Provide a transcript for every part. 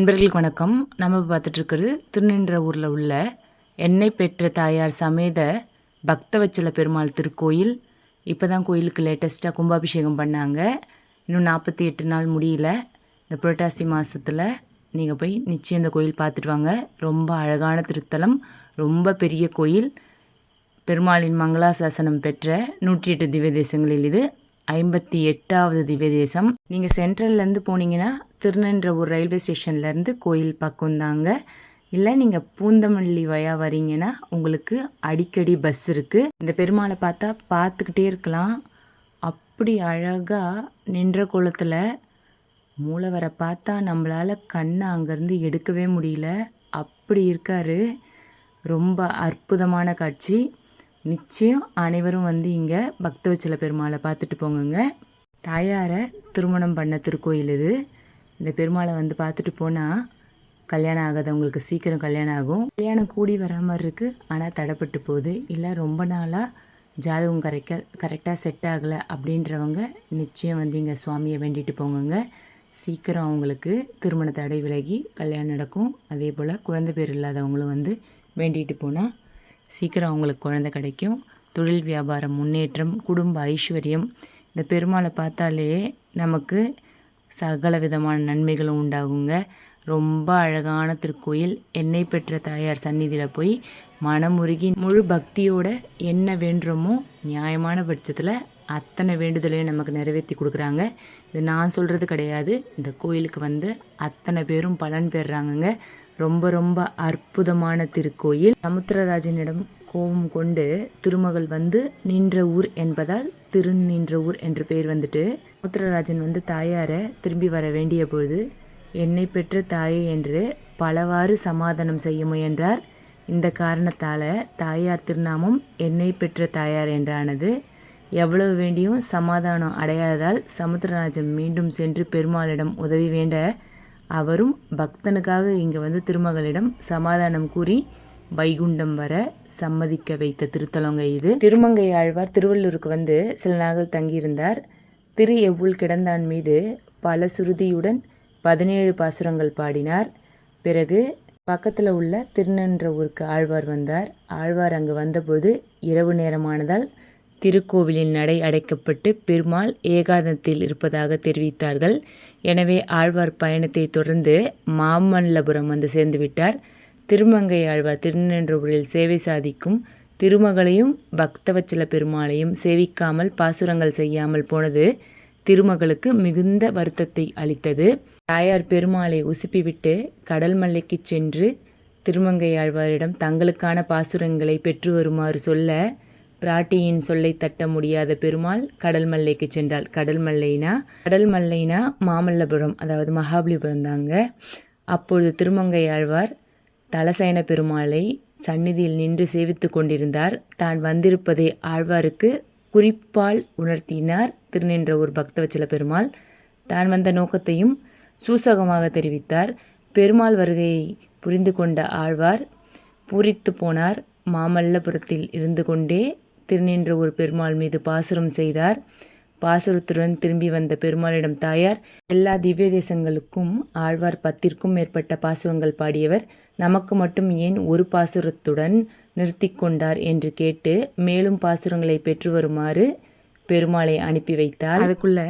நண்பர்களுக்கு வணக்கம். நம்ம பார்த்துட்ருக்கிறது திருநின்ற ஊரில் உள்ள எண்ணெய் பெற்ற தாயார் சமேத பக்தவச்சல பெருமாள் திருக்கோயில். இப்போ தான் கோயிலுக்கு லேட்டஸ்ட்டாக கும்பாபிஷேகம் பண்ணாங்க. இன்னும் நாற்பத்தி எட்டு நாள் முடியல. இந்த புரட்டாசி மாதத்தில் நீங்கள் போய் நிச்சயம் இந்த கோயில் பார்த்துட்டு வாங்க. ரொம்ப அழகான திருத்தலம். ரொம்ப பெரிய கோயில். பெருமாளின் மங்களாசாசனம் பெற்ற நூற்றி எட்டு திவ்ய தேசங்களில் இது. ஐம்பத்தி எட்டாவது திவ்ய தேசம் நீங்கள் சென்ட்ரல்லேருந்து போனீங்கன்னா திருநன்றவூர் ரயில்வே ஸ்டேஷன்லேருந்து கோயில் பக்கம் தாங்க. இல்லை நீங்கள் பூந்தமல்லி வயா வரீங்கன்னா உங்களுக்கு அடிக்கடி பஸ் இருக்குது இந்த பெருமாளை பார்த்தா பார்த்துக்கிட்டே இருக்கலாம். அப்படி அழகாக நின்ற குளத்தில் மூலவரை பார்த்தா நம்மளால் கண்ணை அங்கேருந்து எடுக்கவே முடியல. அப்படி இருக்காரு. ரொம்ப அற்புதமான காட்சி. நிச்சயம் அனைவரும் வந்து இங்கே பக்தவச்சல பெருமாளை பார்த்துட்டு போங்கங்க. தாயாரை திருமணம் பண்ண திருக்கோயில் இது. இந்த பெருமாளை வந்து பார்த்துட்டு போனால் கல்யாணம் ஆகாதவங்களுக்கு சீக்கிரம் கல்யாணம் ஆகும். கல்யாணம் கூடி வரா மாதிரி இருக்குது ஆனால் தடைப்பட்டு போகுது. இல்லை ரொம்ப நாளாக ஜாதகம் கரெக்டாக கரெக்டாக செட் ஆகலை அப்படின்றவங்க நிச்சயம் வந்து இங்கே சுவாமியை வேண்டிட்டு போங்கங்க. சீக்கிரம் அவங்களுக்கு திருமண தடை விலகி கல்யாணம் நடக்கும். அதே போல் குழந்தை பேர் இல்லாதவங்களும் வந்து வேண்டிட்டு போனால் சீக்கிரம் அவங்களுக்கு குழந்தை கிடைக்கும். தொழில் வியாபாரம் முன்னேற்றம் குடும்ப ஐஸ்வர்யம் இந்த பெருமாளை பார்த்தாலே நமக்கு சகல விதமான நன்மைகளும் உண்டாகுங்க. ரொம்ப அழகான திருக்கோயில். எண்ணெய் பெற்ற தாயார் சந்நிதியில் போய் மனமுருகி முழு பக்தியோட என்ன வேண்டுறோமோ நியாயமான பட்சத்தில் அத்தனை வேண்டுதலையும் நமக்கு நிறைவேற்றி கொடுக்குறாங்க. இது நான் சொல்கிறது கிடையாது. இந்த கோயிலுக்கு வந்து அத்தனை பேரும் பலன் பெறுறாங்கங்க ரொம்ப ரொம்ப அற்புதமான திருக்கோயில். சமுத்திரராஜனிடம் கோபம் கொண்டு திருமகள் வந்து நின்ற ஊர் என்பதால் திரு நின்ற ஊர் என்று பெயர் வந்துட்டு. சமுத்திரராஜன் வந்து தாயாரை திரும்பி வர வேண்டிய பொழுது என்னை பெற்ற தாயே என்று பலவாறு சமாதானம் செய்ய முயன்றார். இந்த காரணத்தால் தாயார் திருநாமம் என்னை பெற்ற தாயார் என்றானது. எவ்வளவு வேண்டியும் சமாதானம் அடையாததால் சமுத்திரராஜன் மீண்டும் சென்று பெருமாளிடம் உதவி வேண்ட அவரும் பக்தனுக்காக இங்கே வந்து திருமகளிடம் சமாதானம் கூறி வைகுண்டம் வர சம்மதிக்க வைத்த திருத்தலங்க இது. திருமங்கை ஆழ்வார் திருவள்ளூருக்கு வந்து சில நாள் தங்கியிருந்தார். திரு எவ்வுள் கிடந்தான் மீது பல சுருதியுடன் பதினேழு பாசுரங்கள் பாடினார். பிறகு பக்கத்தில் உள்ள திருநன்ற ஊருக்கு ஆழ்வார் வந்தார். ஆழ்வார் அங்கு வந்தபோது இரவு நேரமானதால் திருக்கோவிலின் நடை அடைக்கப்பட்டு பெருமாள் ஏகாந்தத்தில் இருப்பதாக தெரிவித்தார்கள். எனவே ஆழ்வார் பயணத்தை தொடர்ந்து மாமல்லபுரம் வந்து சேர்ந்துவிட்டார். திருமங்கை ஆழ்வார் திருநின்றவூரில் சேவை சாதிக்கும் திருமகளையும் பக்தவச்சல பெருமாளையும் சேவிக்காமல் பாசுரங்கள் செய்யாமல் போனது திருமகளுக்கு மிகுந்த வருத்தத்தை அளித்தது. தாயார் பெருமாளை உசுப்பிவிட்டு கடல் மல்லைக்கு சென்று திருமங்கை ஆழ்வாரிடம் தங்களுக்கான பாசுரங்களை பெற்று வருமாறு சொல்ல பிராட்டியின் சொல்லை தட்ட முடியாத பெருமாள் கடல் மல்லைக்கு சென்றாள் கடல் மல்லைனா கடல் மல்லைனா மாமல்லபுரம் அதாவது மகாபலிபுரம் தாங்க. அப்பொழுது திருமங்கை ஆழ்வார் தலசயன பெருமாளை சந்நிதியில் நின்று சேவித்து கொண்டிருந்தார். தான் வந்திருப்பதை ஆழ்வாருக்கு குறிப்பால் உணர்த்தினார் திருநின்ற ஒரு பக்தவச்சல பெருமாள். தான் வந்த நோக்கத்தையும் சூசகமாக தெரிவித்தார். பெருமாள் வருகையை புரிந்து கொண்ட ஆழ்வார் பூரித்து போனார். மாமல்லபுரத்தில் இருந்து கொண்டே திருநின்ற ஒரு பெருமாள் மீது பாசுரம் செய்தார். பாசுரத்துடன் திரும்பி வந்த பெருமாளிடம் தாயார் எல்லா திவ்ய தேசங்களுக்கும் ஆழ்வார் பத்திற்கும் மேற்பட்ட பாசுரங்கள் பாடியவர் நமக்கு மட்டும் ஏன் ஒரு பாசுரத்துடன் நிறுத்தி கொண்டார் என்று கேட்டு மேலும் பாசுரங்களை பெற்று வருமாறு பெருமாளை அனுப்பி வைத்தார். அதுக்குள்ள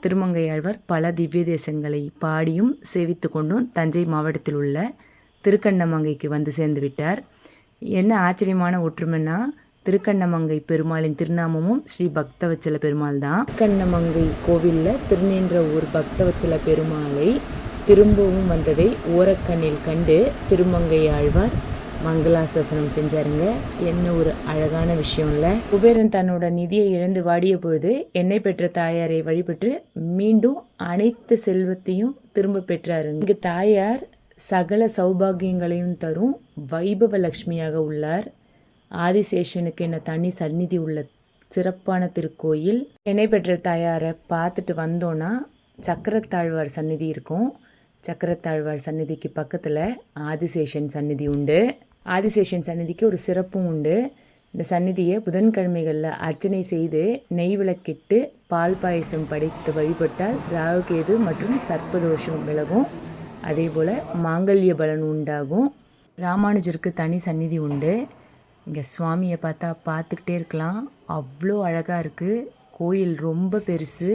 திருமங்கை ஆழ்வார் பல திவ்ய தேசங்களை பாடியும் சேவித்து கொண்டும் தஞ்சை மாவட்டத்தில் உள்ள திருக்கண்ணமங்கைக்கு வந்து சேர்ந்து விட்டார். என்ன ஆச்சரியமான ஒற்றுமைன்னா திருக்கண்ணமங்கை பெருமாளின் திருநாமமும் ஸ்ரீ பக்தவச்சல பெருமாள் தான் திருக்கண்ணமங்கை கோவிலில் திருநின்ற ஊர் பக்தவச்சல பெருமாளை திரும்பவும் வந்ததை ஓரக்கண்ணில் கண்டு திருமங்கை ஆழ்வார் மங்களாசாசனம் செஞ்சாருங்க. என்ன ஒரு அழகான விஷயம் இல்லை குபேரன் தன்னோட நிதியை இழந்து வாடிய பொழுது என்னை பெற்ற தாயாரை வழிபட்டு மீண்டும் அனைத்து செல்வத்தையும் திரும்ப பெற்றாரு இங்கு தாயார் சகல சௌபாகியங்களையும் தரும் வைபவ லக்ஷ்மியாக உள்ளார். ஆதிசேஷனுக்கு என்ன தனி சந்நிதி உள்ள சிறப்பான திருக்கோயில். என்னை பெற்ற தாயாரை பார்த்துட்டு வந்தோன்னா சக்கரத்தாழ்வார் சந்நிதி இருக்கும். சக்கரத்தாழ்வார் சந்நிதிக்கு பக்கத்தில் ஆதிசேஷன் சந்நிதி உண்டு. ஆதிசேஷன் சந்நிதிக்கு ஒரு சிறப்பும் உண்டு. இந்த சந்நிதியை புதன்கிழமைகளில் அர்ச்சனை செய்து நெய் விளக்கிட்டு பால் பாயசம் படைத்து வழிபட்டால் ராகுகேது மற்றும் சர்ப்பதோஷம் விலகும். அதே போல் மாங்கல்ய பலன் உண்டாகும். ராமானுஜருக்கு தனி சந்நிதி உண்டு. இங்கே சுவாமியை பார்த்தா பார்த்துக்கிட்டே இருக்கலாம். அவ்வளோ அழகாக இருக்குது கோயில் ரொம்ப பெருசு.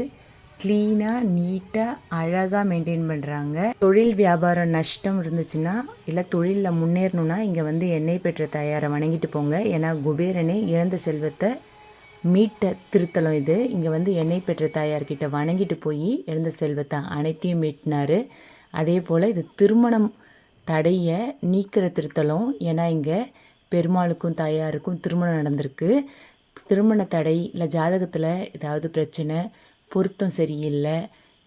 க்ளீனாக நீட்டாக அழகாக மெயின்டைன் பண்ணுறாங்க தொழில் வியாபாரம் நஷ்டம் இருந்துச்சுன்னா இல்லை தொழிலில் முன்னேறணும்னா இங்கே வந்து எண்ணெய் பெற்ற தயாரை வணங்கிட்டு போங்க. ஏன்னா குபேரனே இழந்த செல்வத்தை மீட்ட திருத்தலம் இது. இங்கே வந்து எண்ணெய் பெற்ற தாயார்கிட்ட வணங்கிட்டு போய் இழந்த செல்வத்தை அனைத்தையும் மீட்டினார். அதே போல் இது திருமணம் தடையை நீக்கிற திருத்தலம். ஏன்னா இங்கே பெருமாளுக்கும் தாயாருக்கும் திருமணம் நடந்திருக்கு. திருமண தடை இல்லை ஜாதகத்தில் ஏதாவது பிரச்சனை பொருத்தம் சரியில்லை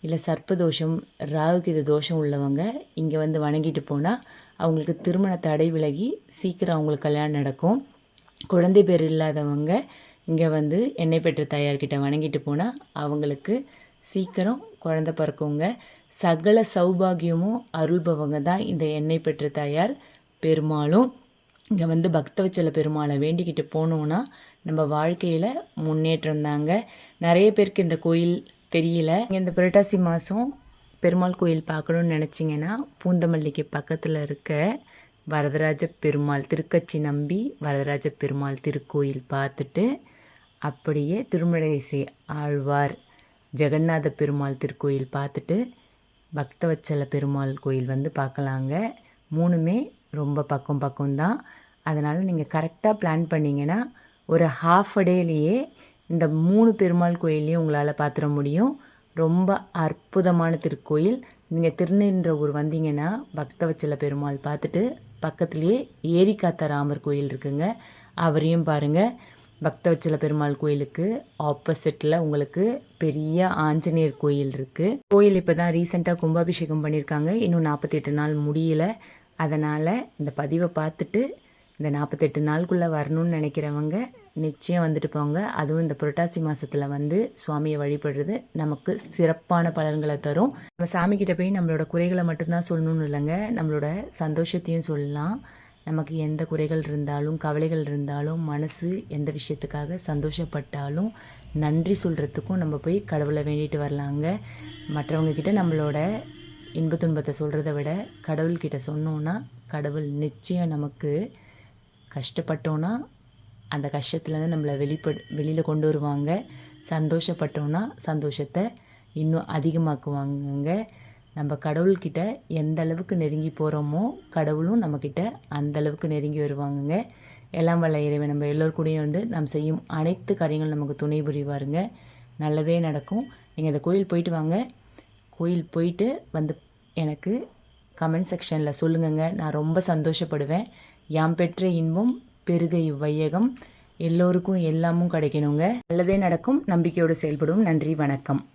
இல்லை சர்ப்பதோஷம் ராகுகித தோஷம் உள்ளவங்க இங்கே வந்து வணங்கிட்டு போனால் அவங்களுக்கு திருமண தடை விலகி சீக்கிரம் அவங்களுக்கு கல்யாணம் நடக்கும். குழந்தை பேர் இல்லாதவங்க இங்கே வந்து எண்ணெய் பெற்ற தாயார்கிட்ட வணங்கிட்டு போனால் அவங்களுக்கு சீக்கிரம் குழந்த பிறக்குங்க. சகல சௌபாகியமும் அருள்பவங்க தான் இந்த எண்ணெய் பெற்ற தாயார் பெருமாளும். இங்கே வந்து பக்தவச்சல பெருமாளை வேண்டிக்கிட்டு போனோன்னா நம்ம வாழ்க்கையில் முன்னேற்றம் தாங்க. நிறைய பேருக்கு இந்த கோயில் தெரியல. இங்கே இந்த புரட்டாசி மாதம் பெருமாள் கோயில் பார்க்கணுன்னு நினச்சிங்கன்னா பூந்தமல்லிக்கு பக்கத்தில் இருக்க வரதராஜ பெருமாள் திருக்கச்சி நம்பி வரதராஜ பெருமாள் திருக்கோயில் பார்த்துட்டு அப்படியே திருமலைசை ஆழ்வார் ஜெகநாத பெருமாள் திருக்கோயில் பார்த்துட்டு பக்தவச்சல பெருமாள் கோயில் வந்து பார்க்கலாங்க. மூணுமே ரொம்ப பக்கம் பக்கம்தான் அதனால் நீங்கள் கரெக்டாக பிளான் பண்ணிங்கன்னா ஒரு ஹாஃப் அ டேலேயே இந்த மூணு பெருமாள் கோயிலையும் உங்களால் பார்த்துட முடியும். ரொம்ப அற்புதமான திருக்கோயில். நீங்கள் திருநின்ற ஊர் வந்தீங்கன்னா பக்தவச்சல பெருமாள் பார்த்துட்டு பக்கத்துலேயே ஏரிக்காத்த ராமர் கோயில் இருக்குங்க. அவரையும் பாருங்கள் பக்தவச்சல பெருமாள் கோயிலுக்கு ஆப்போசிட்டில் உங்களுக்கு பெரிய ஆஞ்சநேயர் கோயில் இருக்குது கோயில் இப்போ தான் ரீசெண்டாக கும்பாபிஷேகம் பண்ணியிருக்காங்க இன்னும் நாற்பத்தெட்டு நாள் முடியல. அதனால் இந்த பதிவை பார்த்துட்டு இந்த நாற்பத்தெட்டு நாளுக்குள்ளே வரணும்னு நினைக்கிறவங்க நிச்சயம் வந்துட்டு போங்க. அதுவும் இந்த புரட்டாசி மாதத்தில் வந்து சுவாமியை வழிபடுறது நமக்கு சிறப்பான பலன்களை தரும். நம்ம சாமிக்கிட்ட போய் நம்மளோட குறைகளை மட்டும்தான் சொல்லணும்னு இல்லைங்க. நம்மளோட சந்தோஷத்தையும் சொல்லலாம். நமக்கு எந்த குறைகள் இருந்தாலும் கவலைகள் இருந்தாலும் மனசு எந்த விஷயத்துக்காக சந்தோஷப்பட்டாலும் நன்றி சொல்கிறதுக்கும் நம்ம போய் கடவுளை வேண்டிட்டு வரலாங்க. மற்றவங்கக்கிட்ட நம்மளோட இன்ப துன்பத்தை சொல்கிறத விட கடவுள்கிட்ட சொன்னோன்னா கடவுள் நிச்சயம் நமக்கு கஷ்டப்பட்டோன்னா அந்த கஷ்டத்துலேருந்து நம்மளை வெளிப்படு வெளியில் கொண்டு வருவாங்க. சந்தோஷப்பட்டோன்னா சந்தோஷத்தை இன்னும் அதிகமாக்குவாங்கங்க. நம்ம கடவுள்கிட்ட எந்த அளவுக்கு நெருங்கி போகிறோமோ கடவுளும் நம்மக்கிட்ட அந்த அளவுக்கு நெருங்கி வருவாங்கங்க. எல்லாம் வல்ல இறைவன் நம்ம எல்லோருக்கூடையும் வந்து நாம் செய்யும் அனைத்து காரியங்களும் நமக்கு துணை புரிவாருங்க. நல்லதே நடக்கும். நீங்கள் இந்த கோயில் போயிட்டு வாங்க. கோயில் போயிட்டு வந்து எனக்கு கமெண்ட் செக்ஷனில் சொல்லுங்கங்க. நான் ரொம்ப சந்தோஷப்படுவேன். யாம் பெற்ற இன்பம் பெருக இவ்வையகம். எல்லோருக்கும் எல்லாமும் கிடைக்கணுங்க. நல்லதே நடக்கும் நம்பிக்கையோடு செயல்படும். நன்றி வணக்கம்.